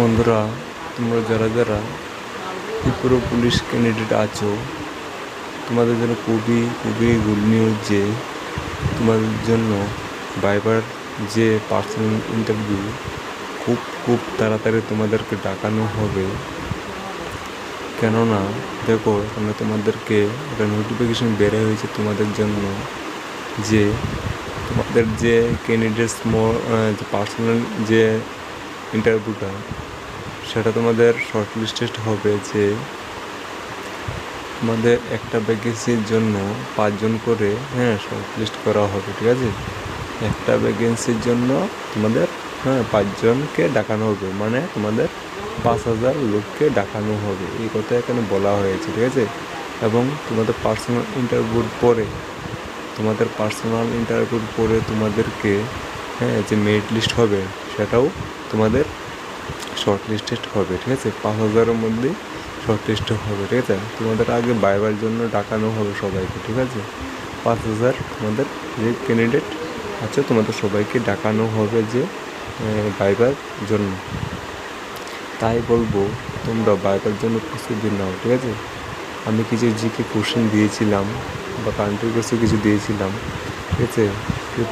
বন্ধুরা, তোমরা যারা যারা ত্রিপুরা পুলিশ ক্যান্ডিডেট আছো, তোমাদের জন্য খুবই খুবই গুড নিউজ যে তোমাদের জন্য বাইবার যে পার্সোনাল ইন্টারভিউ খুব খুব তাড়াতাড়ি তোমাদেরকে ডাকানো হবে। কেননা, দেখো, এখানে তোমাদেরকে একটা নোটিফিকেশন বের হয়েছে তোমাদের জন্য যে তোমাদের যে ক্যান্ডিডেটস পার্সোনাল যে ইন্টারভিউটা সেটা তোমাদের শর্ট লিস্টেড হবে যে তোমাদের একটা ভ্যাকেন্সির জন্য পাঁচজন করে হ্যাঁ শর্ট লিস্ট করা হবে, ঠিক আছে? একটা ভ্যাকেন্সির জন্য তোমাদের হ্যাঁ পাঁচজনকে ডাকানো হবে মানে তোমাদের পাঁচ হাজার লোককে ডাকানো হবে, এই কথা এখানে বলা হয়েছে, ঠিক আছে? এবং তোমাদের পার্সোনাল ইন্টারভিউর পরে, তোমাদের পার্সোনাল ইন্টারভিউর পরে তোমাদেরকে হ্যাঁ যে মেরিট লিস্ট হবে, সেটাও তোমাদের শর্ট লিস্টেড হবে, ঠিক আছে? পাঁচ হাজারের মধ্যে শর্ট লিস্টেড হবে, ঠিক আছে? তোমাদের আগে বাইবার জন্য ডাকানো হবে সবাইকে, ঠিক আছে? পাঁচ হাজার তোমাদের যে ক্যান্ডিডেট আছে, তোমাদের সবাইকে ডাকানো হবে যে বাইবার জন্য। তাই বলব, তোমরা বাইবার জন্য প্রস্তুতি নাও, ঠিক আছে? আমি কিছু জিকে কোশ্চেন দিয়েছিলাম বা কান্ট্রি কোর্সে কিছু দিয়েছিলাম, ঠিক আছে?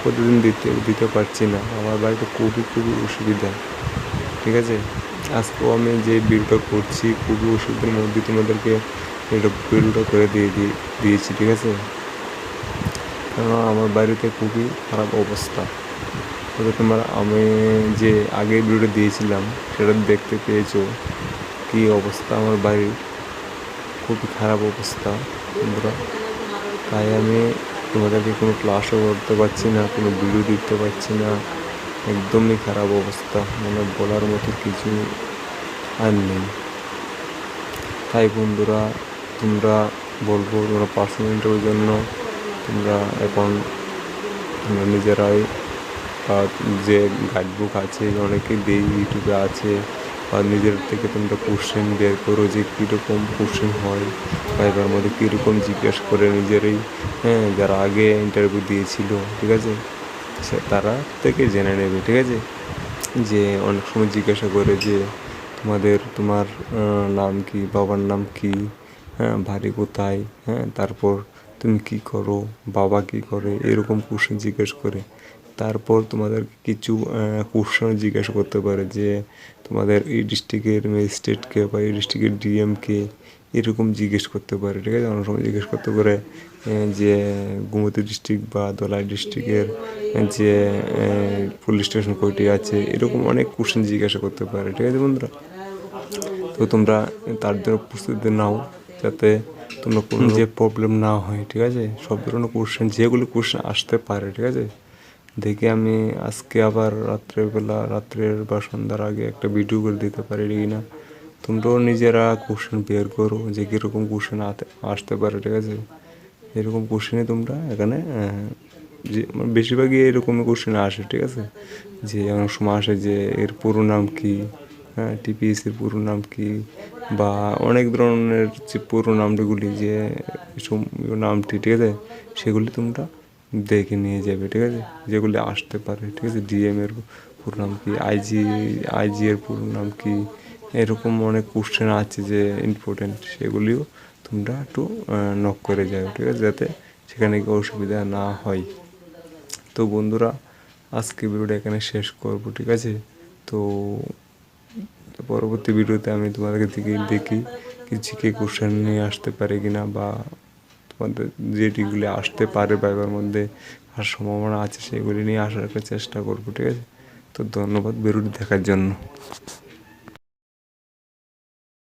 প্রতিদিন দিতে দিতে পারছি না। আমার বাড়িতে খুবই খুবই অসুবিধা। ঠিক আছে? আজকেও আমি যে ভিডিওটা করছি খুবই ওষুধের মধ্যে তোমাদেরকে এটা ভিডিওটা করে দিয়ে দিয়ে দিয়েছি, ঠিক আছে? কেননা আমার বাড়িতে খুবই খারাপ অবস্থা। তবে তোমার, আমি যে আগে ভিডিওটা দিয়েছিলাম, সেটা দেখতে পেয়েছ কী অবস্থা আমার বাড়ির। খুবই খারাপ অবস্থা, বন্ধুরা। তাই আমি তোমাদেরকে কোনো ক্লাসও করতে পারছি না, কোনো ভিডিও দিতে পারছি না। একদমই খারাপ অবস্থা। মানে বলার মতো কিছু আর নেই। তাই বন্ধুরা, তোমরা বলব, তোমরা পার্সোনাল ইন্টারভিউর জন্য তোমরা এখন তোমরা নিজেরাই যে গাইডবুক আছে অনেকে দেই ইউটিউবে আছে, বা নিজের থেকে তোমরা কোশ্চেন বের করো যে কীরকম কোশ্চেন হয়, বা এবার মধ্যে কীরকম জিজ্ঞেস করে নিজেরাই হ্যাঁ যারা আগে ইন্টারভিউ দিয়েছিল, ঠিক আছে? সে তারা থেকে জেনে নেবে, ঠিক আছে? যে অনেক সময় জিজ্ঞাসা করে যে, তোমাদের, তোমার নাম কি? বাবার নাম কি? হ্যাঁ বাড়ি কোথায়? হ্যাঁ তারপর তুমি কি করো? বাবা কি করে? এরকম কোশ্চেন জিজ্ঞেস করে। তারপর তোমাদের কিছু কোশ্চেন জিজ্ঞাসা করতে পারে যে, তোমাদের এই ডিস্ট্রিক্টের ম্যাজিস্ট্রেটকে বা এই ডিস্ট্রিক্টের ডিএমকে এরকম জিজ্ঞেস করতে পারে, ঠিক আছে? অনেক সময় জিজ্ঞেস করতে পারে যে, গোমতী ডিস্ট্রিক্ট বা দোলাই ডিস্ট্রিক্টের যে পুলিশ স্টেশন কয়টি আছে এরকম অনেক কোশ্চেন জিজ্ঞাসা করতে পারে ঠিক আছে বন্ধুরা? তো তোমরা তার জন্য প্রস্তুতি নাও যাতে তোমরা কোনো যে প্রবলেম না হয় ঠিক আছে? সব ধরনের কোশ্চেন যেগুলো কোশ্চেন আসতে পারে ঠিক আছে? দেখে আমি আজকে আবার রাত্রেবেলা রাত্রের বা সন্ধ্যার আগে একটা ভিডিও করে দিতে পারি কি না? তোমরাও নিজেরা কোশ্চেন বের করো যে কীরকম কোশ্চেন আসতে পারে ঠিক আছে? এরকম কোশ্চেনে তোমরা এখানে যে বেশিরভাগই এরকমই কোশ্চেন আসে, ঠিক আছে? যে অনেক সময় আসে যে এর পুরো নাম কী? হ্যাঁ টিপিএসির পুরো নাম কী? বা অনেক ধরনের যে পুরো নামগুলি যে নামটি, ঠিক আছে? সেগুলি তোমরা দেখে নিয়ে যাবে, ঠিক আছে? যেগুলি আসতে পারে, ঠিক আছে? ডিএম এর পুরো নাম কি? আইজি আইজি এর পুরো নাম কি? এরকম অনেক কোশ্চেন আছে যে ইম্পর্টেন্ট সেগুলিও তোমরা একটু নক করে যাবে, ঠিক আছে? যাতে সেখানে কি অসুবিধা না হয়। তো বন্ধুরা, আজকে ভিডিওটা এখানে শেষ করব, ঠিক আছে? তো পরবর্তী ভিডিওতে আমি তোমাদেরকে দেখি দেখি কি জিকে কোশ্চেন নিয়ে আসতে পারে কি না বা তোমাদের যেটিগুলি আসতে পারে বাইবার মধ্যে আর সম্ভাবনা আছে সেগুলি নিয়ে আসার চেষ্টা করব, ঠিক আছে? তো ধন্যবাদ বেরুটি দেখার জন্য।